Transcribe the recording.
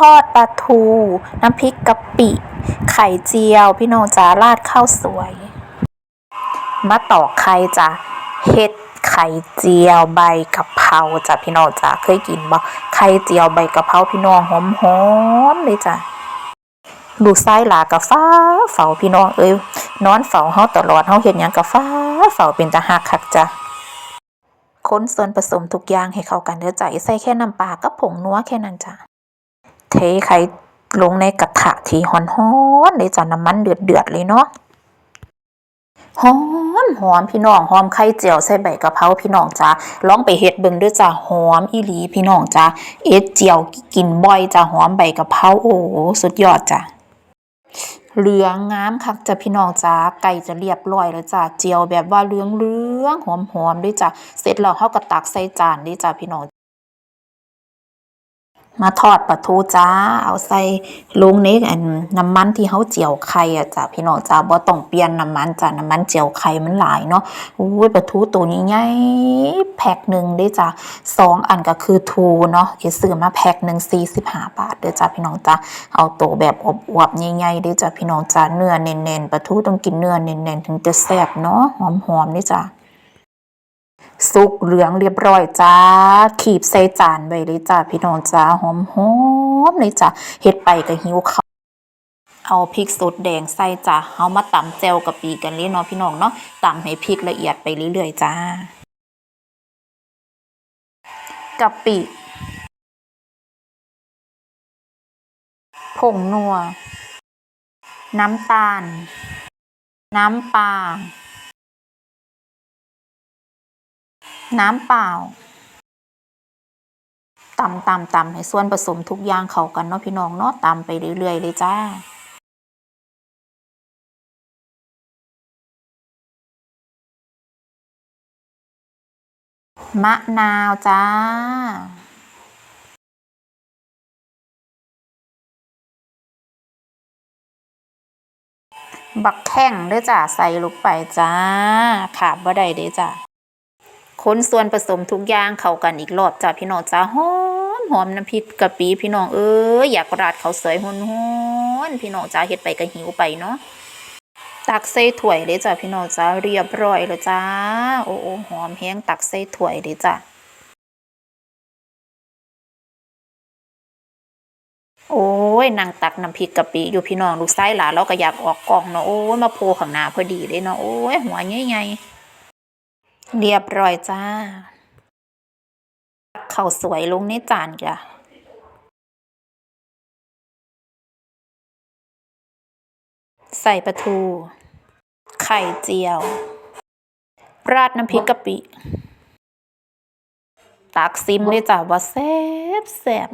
ทอดปลาทู น้ำพริกกะปิ ไข่เจียว พี่น้องจ๋าราดข้าวสวย มาต่อกไข่จ้ะเฮ็ดไข่เจียวใบกะเพราจ้ะพี่น้องจ๋าเคยกินบ่ไข่เจียวใบกะเพราพี่น้องหอมๆเลยจ้ะลูกชายหลากะฟ้าเฝ้าพี่น้องเอ้ยนอนเฝ้าเฮาตลอดเฮาเฮ็ดหยังกะฟ้าเฝ้าเป็นตาฮักคักจ้ะคนส่วนผสมทุกอย่างให้เข้ากันเด้อจ้ะใส่แค่น้ำปลากับผงนัวแค่นั้นจ้ะ เทไข่ลงในกระทะที่ร้อนๆเลยจ้ะน้ำมันเดือดๆเลยเนาะหอมหอมพี่น้องหอมไข่เจียวใส่ใบกะเพราพี่น้องจ้าลองไปเฮ็ดเบิ่งด้วยจ้ะหอมอีหลีพี่น้องจ้าเอ็ดเจียวกินบ่อยจ้ะหอมใบกะเพราโอ้สุดยอดจ้ะเหลืองงามคักจ้ะพี่น้องจ้าไก่จะเรียบร้อยแล้วจ้ะเจียวแบบว่าเหลืองๆหอมๆด้วยจ้ะเสร็จแล้วเฮาก็ตักใส่จานด้วยจ้ะพี่น้อง มาทอดปลาทูจ้า เอาใส่ลงในอันน้ำมันที่เขาเจียวไข่อะจ้ะพี่น้องจ้าบ่ต้องเปลี่ยนน้ำมันจ้ะน้ำมันเจียวไข่มันหลายเนาะอุ้ยปลาทูตัวนี้ใหญ่แพ็คหนึ่งได้จ้ะสองอันก็คือทูเนาะเอซื้อมาแพ็คหนึ่งสี่สิบห้าบาทเด้อจ้ะพี่น้องจ้าเอาตัวแบบอวบๆใหญ่ๆเด้จ้ะพี่น้องจ้าเนื้อเน้นๆปลาทูต้องกินเนื้อเน้นๆถึงจะแซ่บเนาะหอมๆเด้จ้ะ สุกเหลืองเรียบร้อยจ้า ขีบใส่จานไว้เลยจ้าพี่น้องจ้าหอมหอมเลยจ้าเฮ็ดไปก็หิวข้าเอาพริกสดแดงใส่จ้าเอามาตำแจวกะปิกันเลยเนาะพี่น้องเนาะตำให้พริกละเอียดไปเรื่อยๆจ้ากะปิผงนัว น้ำตาล น้ำปลา น้ำเปล่าตำตำตำให้ส่วนผสมทุกอย่างเข้ากันเนาะพี่น้องเนาะตำไปเรื่อยๆเลยจ้ามะนาวจ้า บักแข้งด้อจ้าใส่ลงไปจ้า ขาดบ่ได้เด้จ้า คนส่วนผสมทุกอย่างเข้ากันอีกรอบจ้ะพี่น้องจ้าหอมหอมน้ำพริกกะปิพี่น้องเอ้ยอยากราดเขาสวยหอนๆพี่น้องจ้าเฮ็ดไปก็หิวไปเนาะตักใส่ถ้วยเลยจ้ะพี่น้องจ้าเรียบร้อยแล้วจ้าโอ้โอ้หอมแห้งตักใส่ถ้วยเลยจ้ะโอ้ยนางตักน้ำพริกกะปิอยู่พี่น้องลูกไส้หลานเราก็อยากออกกล้องเนาะโอ้ยมาโพข้างหน้าพอดีเลยเนาะโอ้ยหัวใหญ่ๆ เรียบร้อยจ้าข้าวสวยลงในจานจ้ะใส่ปลาทู ไข่เจียว ราดน้ำพริกกะปิ ตักซิมเลยจ้ะว่าแซ่บแซ่บ